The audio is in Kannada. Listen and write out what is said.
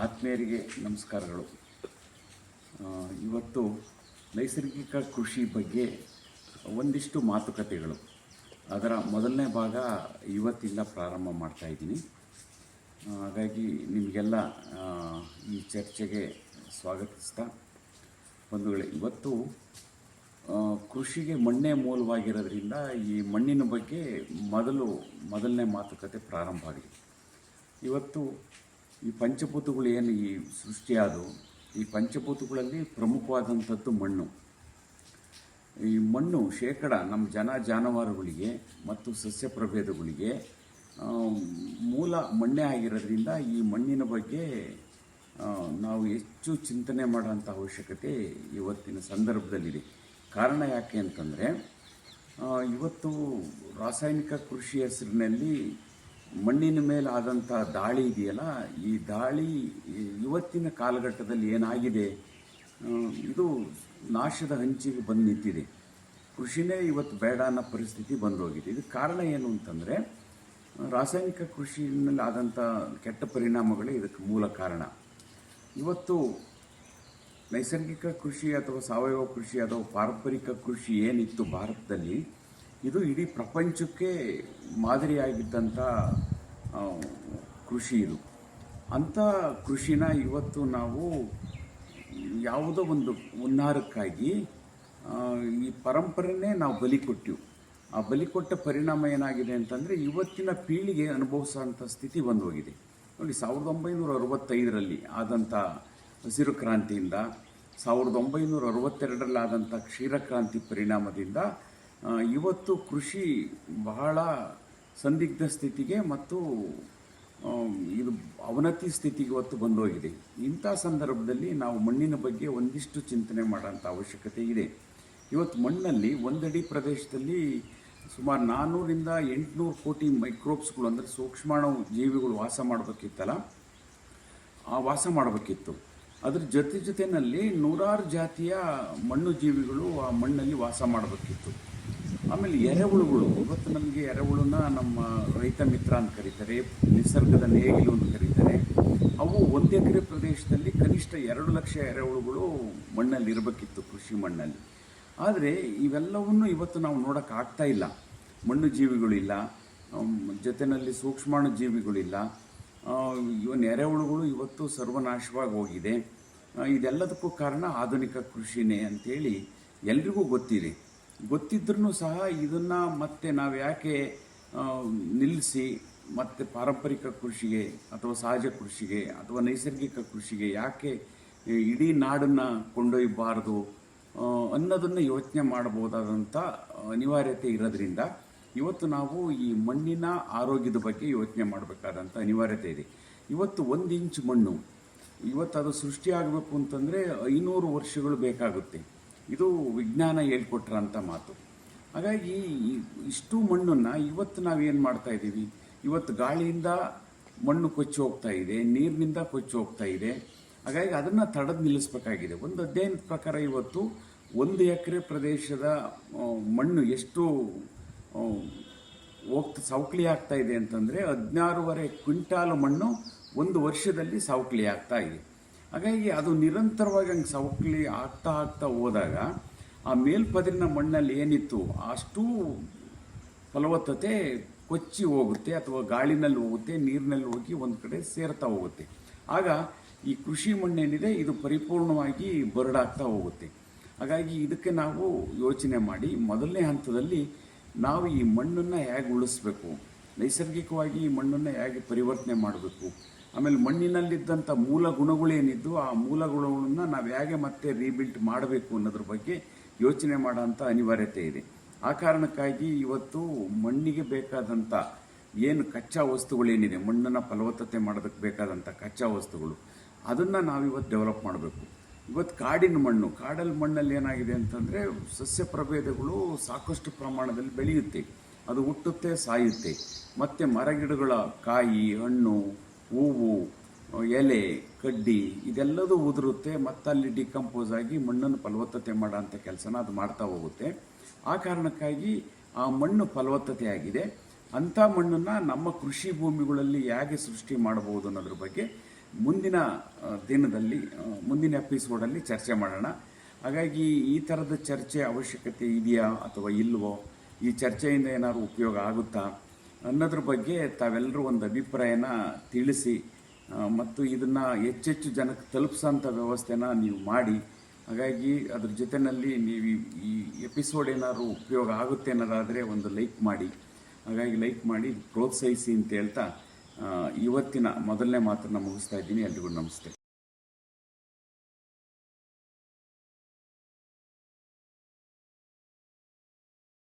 ಆತ್ಮೀಯರಿಗೆ ನಮಸ್ಕಾರಗಳು. ಇವತ್ತು ನೈಸರ್ಗಿಕ ಕೃಷಿ ಬಗ್ಗೆ ಒಂದಿಷ್ಟು ಮಾತುಕತೆಗಳು. ಅದರ ಮೊದಲನೇ ಭಾಗ ಇವತ್ತಿಂದ ಪ್ರಾರಂಭ ಮಾಡ್ತಾ ಇದ್ದೀನಿ. ಹಾಗಾಗಿ ನಿಮಗೆಲ್ಲ ಈ ಚರ್ಚೆಗೆ ಸ್ವಾಗತಿಸ್ತಾ ಬಂಧುಗಳೇ, ಇವತ್ತು ಕೃಷಿಗೆ ಮಣ್ಣೇ ಮೂಲವಾಗಿರೋದ್ರಿಂದ ಈ ಮಣ್ಣಿನ ಬಗ್ಗೆ ಮೊದಲು, ಮೊದಲನೇ ಮಾತುಕತೆ ಪ್ರಾರಂಭ ಆಗಿದೆ. ಇವತ್ತು ಈ ಪಂಚಭೂತಗಳು ಏನು ಈ ಸೃಷ್ಟಿಯಾದವು? ಈ ಪಂಚಭೂತಗಳಲ್ಲಿ ಪ್ರಮುಖವಾದಂಥದ್ದು ಮಣ್ಣು. ಈ ಮಣ್ಣು ಶೇಕಡ ನಮ್ಮ ಜನ ಜಾನುವಾರುಗಳಿಗೆ ಮತ್ತು ಸಸ್ಯ ಪ್ರಭೇದಗಳಿಗೆ ಮೂಲ ಮಣ್ಣೆ ಆಗಿರೋದ್ರಿಂದ ಈ ಮಣ್ಣಿನ ಬಗ್ಗೆ ನಾವು ಹೆಚ್ಚು ಚಿಂತನೆ ಮಾಡೋಂಥ ಅವಶ್ಯಕತೆ ಇವತ್ತಿನ ಸಂದರ್ಭದಲ್ಲಿದೆ. ಕಾರಣ ಯಾಕೆ ಅಂತಂದರೆ ಇವತ್ತು ರಾಸಾಯನಿಕ ಕೃಷಿ ಹೆಸರಿನಲ್ಲಿ ಮಣ್ಣಿನ ಮೇಲೆ ಆದಂಥ ದಾಳಿ ಇದೆಯಲ್ಲ, ಈ ದಾಳಿ ಇವತ್ತಿನ ಕಾಲಘಟ್ಟದಲ್ಲಿ ಏನಾಗಿದೆ? ಇದು ನಾಶದ ಹಂಚಿಗೆ ಬಂದು ನಿಂತಿದೆ. ಕೃಷಿನೇ ಇವತ್ತು ಬೇಡ ಅನ್ನೋ ಪರಿಸ್ಥಿತಿ ಬಂದೋಗಿದೆ. ಇದಕ್ಕೆ ಕಾರಣ ಏನು ಅಂತಂದರೆ, ರಾಸಾಯನಿಕ ಕೃಷಿನಲ್ಲಿ ಆದಂಥ ಕೆಟ್ಟ ಪರಿಣಾಮಗಳೇ ಇದಕ್ಕೆ ಮೂಲ ಕಾರಣ. ಇವತ್ತು ನೈಸರ್ಗಿಕ ಕೃಷಿ ಅಥವಾ ಸಾವಯವ ಕೃಷಿ ಅಥವಾ ಪಾರಂಪರಿಕ ಕೃಷಿ ಏನಿತ್ತು ಭಾರತದಲ್ಲಿ ಇದು ಇಡೀ ಪ್ರಪಂಚಕ್ಕೆ ಮಾದರಿಯಾಗಿದ್ದಂಥ ಕೃಷಿ ಇದು. ಅಂಥ ಕೃಷಿನ ಇವತ್ತು ನಾವು ಯಾವುದೋ ಒಂದು ಉನ್ನಾರಕ್ಕಾಗಿ ಈ ಪರಂಪರೆನೇ ನಾವು ಬಲಿ ಕೊಟ್ಟಿವು. ಆ ಬಲಿ ಕೊಟ್ಟ ಪರಿಣಾಮ ಏನಾಗಿದೆ ಅಂತಂದರೆ, ಇವತ್ತಿನ ಪೀಳಿಗೆ ಅನುಭವಿಸೋಂಥ ಸ್ಥಿತಿ ಬಂದು ಹೋಗಿದೆ ನೋಡಿ, ಸಾವಿರದ ಒಂಬೈನೂರ ಅರವತ್ತೈದರಲ್ಲಿ ಆದಂಥ ಹಸಿರು ಕ್ರಾಂತಿಯಿಂದ, ಸಾವಿರದ ಒಂಬೈನೂರ ಅರವತ್ತೆರಡರಲ್ಲಾದಂಥ ಕ್ಷೀರಕ್ರಾಂತಿ ಪರಿಣಾಮದಿಂದ ಇವತ್ತು ಕೃಷಿ ಬಹಳ ಸಂದಿಗ್ಧ ಸ್ಥಿತಿಗೆ ಮತ್ತು ಇದು ಅವನತಿ ಸ್ಥಿತಿಗೆ ಇವತ್ತು ಬಂದೋಗಿದೆ. ಇಂಥ ಸಂದರ್ಭದಲ್ಲಿ ನಾವು ಮಣ್ಣಿನ ಬಗ್ಗೆ ಒಂದಿಷ್ಟು ಚಿಂತನೆ ಮಾಡೋಂಥ ಅವಶ್ಯಕತೆ ಇದೆ. ಇವತ್ತು ಮಣ್ಣಲ್ಲಿ ಒಂದಡಿ ಪ್ರದೇಶದಲ್ಲಿ ಸುಮಾರು ನಾನ್ನೂರಿಂದ ಎಂಟುನೂರು ಕೋಟಿ ಮೈಕ್ರೋಬ್ಸ್ಗಳು ಅಂದರೆ ಸೂಕ್ಷ್ಮಾಣು ಜೀವಿಗಳು ವಾಸ ಮಾಡಬೇಕಿತ್ತಲ್ಲ, ಆ ವಾಸ ಮಾಡಬೇಕಿತ್ತು. ಅದ್ರ ಜೊತೆ ಜೊತೆಯಲ್ಲಿ ನೂರಾರು ಜಾತಿಯ ಮಣ್ಣು ಜೀವಿಗಳು ಆ ಮಣ್ಣಲ್ಲಿ ವಾಸ ಮಾಡಬೇಕಿತ್ತು. ಆಮೇಲೆ ಎರೆಹುಳುಗಳು, ಇವತ್ತು ನಮಗೆ ಎರೆಹುಳುನ ನಮ್ಮ ರೈತ ಮಿತ್ರ ಅಂತ ಕರೀತಾರೆ, ನಿಸರ್ಗದ ನೇಗಿಲು ಅಂತ ಕರೀತಾರೆ. ಅವು ಒಂದು ಎಕರೆ ಪ್ರದೇಶದಲ್ಲಿ ಕನಿಷ್ಠ ಎರಡು ಲಕ್ಷ ಎರೆಹುಳುಗಳು ಮಣ್ಣಲ್ಲಿ ಇರಬೇಕಿತ್ತು ಕೃಷಿ ಮಣ್ಣಲ್ಲಿ. ಆದರೆ ಇವೆಲ್ಲವನ್ನು ಇವತ್ತು ನಾವು ನೋಡೋಕ್ಕಾಗ್ತಾ ಇಲ್ಲ. ಮಣ್ಣು ಜೀವಿಗಳಿಲ್ಲ ಜೊತೆಯಲ್ಲಿ ಸೂಕ್ಷ್ಮಾಣು ಜೀವಿಗಳಿಲ್ಲ. ಇವನ್ ಎರೆಹುಳುಗಳು ಇವತ್ತು ಸರ್ವನಾಶವಾಗಿ ಹೋಗಿದೆ. ಇದೆಲ್ಲದಕ್ಕೂ ಕಾರಣ ಆಧುನಿಕ ಕೃಷಿನೇ ಅಂತೇಳಿ ಎಲ್ರಿಗೂ ಗೊತ್ತಿದೆ. ಗೊತ್ತಿದ್ರೂ ಸಹ ಇದನ್ನು ಮತ್ತೆ ನಾವು ಯಾಕೆ ನಿಲ್ಲಿಸಿ ಮತ್ತೆ ಪಾರಂಪರಿಕ ಕೃಷಿಗೆ ಅಥವಾ ಸಹಜ ಕೃಷಿಗೆ ಅಥವಾ ನೈಸರ್ಗಿಕ ಕೃಷಿಗೆ ಯಾಕೆ ಇಡೀ ನಾಡನ್ನು ಕೊಂಡೊಯ್ಯಬಾರ್ದು ಅನ್ನೋದನ್ನು ಯೋಚನೆ ಮಾಡಬಹುದಾದಂಥ ಅನಿವಾರ್ಯತೆ ಇರೋದ್ರಿಂದ ಇವತ್ತು ನಾವು ಈ ಮಣ್ಣಿನ ಆರೋಗ್ಯದ ಬಗ್ಗೆ ಯೋಚನೆ ಮಾಡಬೇಕಾದಂಥ ಅನಿವಾರ್ಯತೆ ಇದೆ. ಇವತ್ತು ಒಂದು ಇಂಚು ಮಣ್ಣು, ಇವತ್ತು ಅದು ಸೃಷ್ಟಿಯಾಗಬೇಕು ಅಂತಂದರೆ ಐನೂರು ವರ್ಷಗಳು ಬೇಕಾಗುತ್ತೆ. ಇದು ವಿಜ್ಞಾನ ಹೇಳ್ಕೊಟ್ರಂಥ ಮಾತು. ಹಾಗಾಗಿ ಇಷ್ಟು ಮಣ್ಣನ್ನು ಇವತ್ತು ನಾವೇನು ಮಾಡ್ತಾ ಇದ್ದೀವಿ? ಇವತ್ತು ಗಾಳಿಯಿಂದ ಮಣ್ಣು ಕೊಚ್ಚಿ ಹೋಗ್ತಾ ಇದೆ, ನೀರಿನಿಂದ ಕೊಚ್ಚಿ ಹೋಗ್ತಾ ಇದೆ. ಹಾಗಾಗಿ ಅದನ್ನು ತಡೆದು ನಿಲ್ಲಿಸಬೇಕಾಗಿದೆ. ಒಂದು ಅಧ್ಯಯನದ ಪ್ರಕಾರ ಇವತ್ತು ಒಂದು ಎಕರೆ ಪ್ರದೇಶದ ಮಣ್ಣು ಎಷ್ಟು ಹೋಗ್ತಾ, ಸವಕಳಿ ಆಗ್ತಾ ಇದೆ ಅಂತಂದರೆ ಹದಿನಾರೂವರೆ ಕ್ವಿಂಟಾಲು ಮಣ್ಣು ಒಂದು ವರ್ಷದಲ್ಲಿ ಸವಕಳಿ ಆಗ್ತಾ ಇದೆ. ಹಾಗಾಗಿ ಅದು ನಿರಂತರವಾಗಿ ಹಂಗೆ ಸವಕಳಿ ಆಗ್ತಾ ಆಗ್ತಾ ಹೋದಾಗ ಆ ಮೇಲ್ಪದರಿನ ಮಣ್ಣಲ್ಲಿ ಏನಿತ್ತು, ಅಷ್ಟು ಫಲವತ್ತತೆ ಕೊಚ್ಚಿ ಹೋಗುತ್ತೆ ಅಥವಾ ಗಾಳಿನಲ್ಲಿ ಹೋಗುತ್ತೆ, ನೀರಿನಲ್ಲಿ ಹೋಗಿ ಒಂದು ಕಡೆ ಸೇರ್ತಾ ಹೋಗುತ್ತೆ. ಆಗ ಈ ಕೃಷಿ ಮಣ್ಣೇನಿದೆ, ಇದು ಪರಿಪೂರ್ಣವಾಗಿ ಬರಡಾಗ್ತಾ ಹೋಗುತ್ತೆ. ಹಾಗಾಗಿ ಇದಕ್ಕೆ ನಾವು ಯೋಚನೆ ಮಾಡಿ, ಮೊದಲನೇ ಹಂತದಲ್ಲಿ ನಾವು ಈ ಮಣ್ಣನ್ನು ಹೇಗೆ ಉಳಿಸ್ಬೇಕು? ನೈಸರ್ಗಿಕವಾಗಿ ಈ ಮಣ್ಣನ್ನು ಹೇಗೆ ಪರಿವರ್ತನೆ ಮಾಡಬೇಕು? ಆಮೇಲೆ ಮಣ್ಣಿನಲ್ಲಿದ್ದಂಥ ಮೂಲ ಗುಣಗಳೇನಿದ್ದು ಆ ಮೂಲ ಗುಣಗಳನ್ನು ನಾವು ಹೇಗೆ ಮತ್ತೆ ರೀಬಿಲ್ಟ್ ಮಾಡಬೇಕು ಅನ್ನೋದ್ರ ಬಗ್ಗೆ ಯೋಚನೆ ಮಾಡೋಂಥ ಅನಿವಾರ್ಯತೆ ಇದೆ. ಆ ಕಾರಣಕ್ಕಾಗಿ ಇವತ್ತು ಮಣ್ಣಿಗೆ ಬೇಕಾದಂಥ ಏನು ಕಚ್ಚಾ ವಸ್ತುಗಳೇನಿದೆ, ಮಣ್ಣನ್ನು ಫಲವತ್ತತೆ ಮಾಡೋದಕ್ಕೆ ಬೇಕಾದಂಥ ಕಚ್ಚಾ ವಸ್ತುಗಳು, ಅದನ್ನು ನಾವಿವತ್ತು ಡೆವಲಪ್ ಮಾಡಬೇಕು. ಇವತ್ತು ಕಾಡಿನ ಮಣ್ಣು ಕಾಡಲ್ಲಿ ಮಣ್ಣಲ್ಲಿ ಏನಾಗಿದೆ ಅಂತಂದರೆ ಸಸ್ಯ ಪ್ರಭೇದಗಳು ಸಾಕಷ್ಟು ಪ್ರಮಾಣದಲ್ಲಿ ಬೆಳೆಯುತ್ತೆ. ಅದು ಹುಟ್ಟುತ್ತೆ, ಸಾಯುತ್ತೆ. ಮತ್ತು ಮರಗಿಡಗಳ ಕಾಯಿ, ಹಣ್ಣು, ಹೂವು, ಎಲೆ, ಕಡ್ಡಿ ಇದೆಲ್ಲದೂ ಉದುರುತ್ತೆ. ಮತ್ತು ಅಲ್ಲಿ ಡಿಕಂಪೋಸ್ ಆಗಿ ಮಣ್ಣನ್ನು ಫಲವತ್ತತೆ ಮಾಡೋಂಥ ಕೆಲಸನ ಅದು ಮಾಡ್ತಾ ಹೋಗುತ್ತೆ. ಆ ಕಾರಣಕ್ಕಾಗಿ ಆ ಮಣ್ಣು ಫಲವತ್ತತೆ ಆಗಿದೆ ಅಂಥ ಮಣ್ಣನ್ನು ನಮ್ಮ ಕೃಷಿ ಭೂಮಿಗಳಲ್ಲಿ ಹೇಗೆ ಸೃಷ್ಟಿ ಮಾಡಬಹುದು ಅನ್ನೋದ್ರ ಬಗ್ಗೆ ಮುಂದಿನ ದಿನದಲ್ಲಿ ಮುಂದಿನ ಎಪಿಸೋಡಲ್ಲಿ ಚರ್ಚೆ ಮಾಡೋಣ. ಹಾಗಾಗಿ ಈ ಥರದ ಚರ್ಚೆ ಅವಶ್ಯಕತೆ ಇದೆಯಾ ಅಥವಾ ಇಲ್ವೋ? ಈ ಚರ್ಚೆಯಿಂದ ಏನಾದ್ರು ಉಪಯೋಗ ಆಗುತ್ತಾ? ಅನ್ನೋದ್ರ ಬಗ್ಗೆ ತಾವೆಲ್ಲರೂ ಒಂದು ಅಭಿಪ್ರಾಯನ ತಿಳಿಸಿ ಮತ್ತು ಇದನ್ನು ಹೆಚ್ಚೆಚ್ಚು ಜನಕ್ಕೆ ತಲುಪಿಸೋಂಥ ವ್ಯವಸ್ಥೆನ ನೀವು ಮಾಡಿ. ಹಾಗಾಗಿ ಅದ್ರ ಜೊತೆಯಲ್ಲಿ ನೀವು ಈ- ಎಪಿಸೋಡ್ ಏನಾದ್ರು ಉಪಯೋಗ ಆಗುತ್ತೆ ಅನ್ನೋದಾದರೆ ಒಂದು ಲೈಕ್ ಮಾಡಿ. ಹಾಗಾಗಿ ಲೈಕ್ ಮಾಡಿ, ಪ್ರೋತ್ಸಾಹಿಸಿ ಅಂತ ಹೇಳ್ತಾ ಇವತ್ತಿನ ಮೊದಲನೇ ಮಾತನ್ನು ಮುಗಿಸ್ತಾ ಇದ್ದೀನಿ. ಎಲ್ರಿಗೂ ನಮಸ್ತೆ.